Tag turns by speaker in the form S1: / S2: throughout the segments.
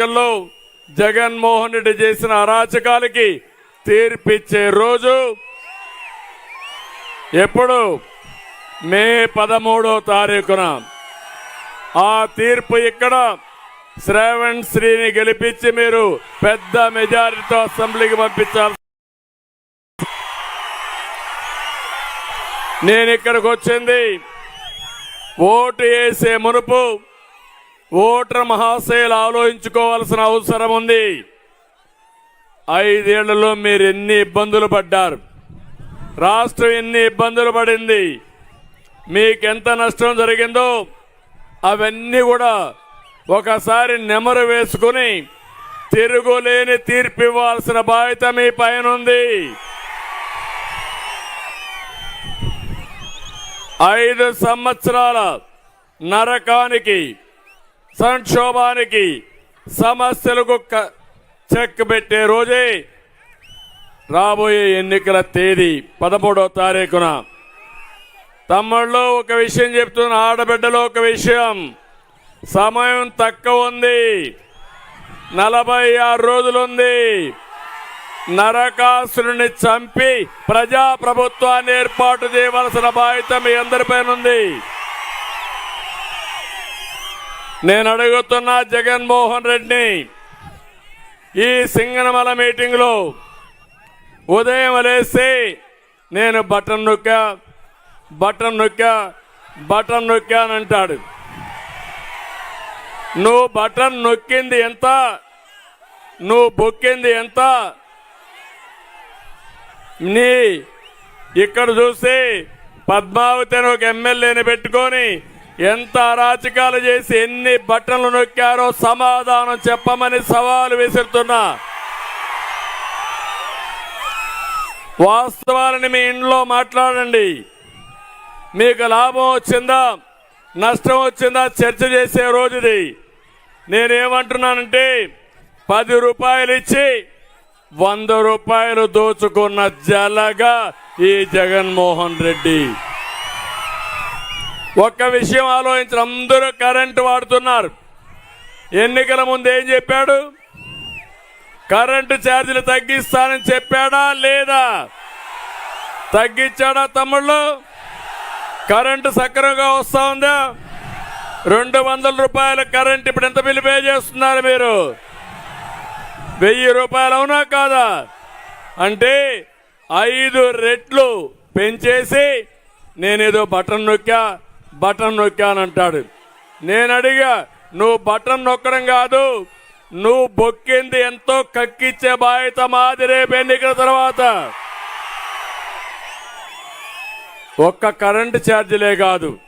S1: ఎన్నికల్లో జగన్మోహన్ రెడ్డి చేసిన అరాచకాలకి తీర్పిచ్చే రోజు ఎప్పుడు? మే పదమూడో తారీఖున. ఆ తీర్పు ఇక్కడ శ్రావణ్ శ్రీని గెలిపించి మీరు పెద్ద మెజారిటీతో అసెంబ్లీకి పంపించాలి. నేను ఇక్కడికి వచ్చింది ఓటు వేసే మునుపు ఓటర్ మహాశయులు ఆలోచించుకోవాల్సిన అవసరం ఉంది. ఐదేళ్ళలో మీరు ఎన్ని ఇబ్బందులు పడ్డారు? రాష్ట్రం ఎన్ని ఇబ్బందులు పడింది? మీకెంత నష్టం జరిగిందో అవన్నీ కూడా ఒకసారి నెమరు వేసుకుని తిరుగులేని తీర్పు ఇవ్వాల్సిన బాధ్యత మీ పైన ఉంది. ఐదు సంవత్సరాల నరకానికి సంక్షోభానికి సమస్యలకు క- చెక్ పెట్టే రోజే రాబోయే ఎన్నికల తేదీ పదమూడవ తారీఖున. తమ్ముళ్ళు ఒక విషయం చెప్తున్న ఆడబిడ్డలో ఒక విషయం. సమయం తక్కువ ఉంది. నలభై ఆరు రోజులుంది. నరకాసురుని చంపి ప్రజా ప్రభుత్వాన్ని ఏర్పాటు చేయవలసిన బాధ్యత మీ అందరిపైన ఉంది. నేను అడుగుతున్న జగన్మోహన్ రెడ్డిని ఈ సింగనమల మీటింగ్లో ఉదయం లేసి నేను బటన్ నొక్కా బటన్ నొక్కా బటన్ నొక్కా అని అంటాడు. నువ్వు బటన్ నొక్కింది ఎంత? నువ్వు బొక్కింది ఎంత? నీ ఇక్కడ చూసి పద్మావతిని ఒక ఎమ్మెల్యేని పెట్టుకొని ఎంత అరాచకాలు చేసి ఎన్ని బట్టలు నొక్కారో సమాధానం చెప్పమని సవాలు విసురుతున్నా. వాస్తవాలని మీ ఇంట్లో మాట్లాడండి. మీకు లాభం వచ్చిందా? నష్టం వచ్చిందా? చర్చ చేసే రోజుది. నేనేమంటున్నానంటే పది రూపాయలు ఇచ్చి వంద రూపాయలు దోచుకున్న జలగా ఈ జగన్మోహన్ రెడ్డి. ఒక్క విషయం ఆలోచించిన అందరూ కరెంటు వాడుతున్నారు. ఎన్నికల ముందు ఏం చెప్పాడు? కరెంటు ఛార్జీలు తగ్గిస్తానని చెప్పాడా? లేదా? తగ్గించాడా తమ్ముళ్ళు? కరెంటు సక్రమంగా వస్తా ఉందా? రెండు వందల రూపాయల కరెంట్ ఇప్పుడు ఎంత బిల్లు పే చేస్తున్నారు మీరు? వెయ్యి రూపాయలు అవునా కాదా? అంటే ఐదు రెట్లు పెంచేసి నేనేదో బటన్ నొక్కా బటన్ నొక్కానంటాడు. అంటాడు నేను అడిగా నువ్వు బటన్ నొక్కడం కాదు నువ్వు బొక్కింది ఎంతో కక్కిచ్చే బాధ్యత మాది రేపు ఎన్నికల తర్వాత. ఒక్క కరెంటు ఛార్జీలే కాదు.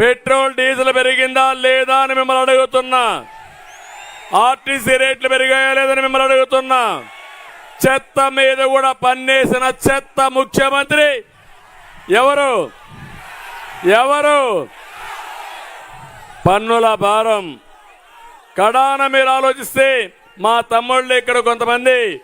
S1: పెట్రోల్ డీజిల్ పెరిగిందా లేదా అని మిమ్మల్ని అడుగుతున్నా. ఆర్టీసీ రేట్లు పెరిగాయా లేదని మిమ్మల్ని అడుగుతున్నా. చెత్త మీద కూడా పన్నేసిన చెత్త ముఖ్యమంత్రి ఎవరు? ఎవరు? పన్నుల భారం. కడాన మీరు ఆలోచిస్తే మా తమ్ముళ్ళు ఇక్కడ కొంతమంది.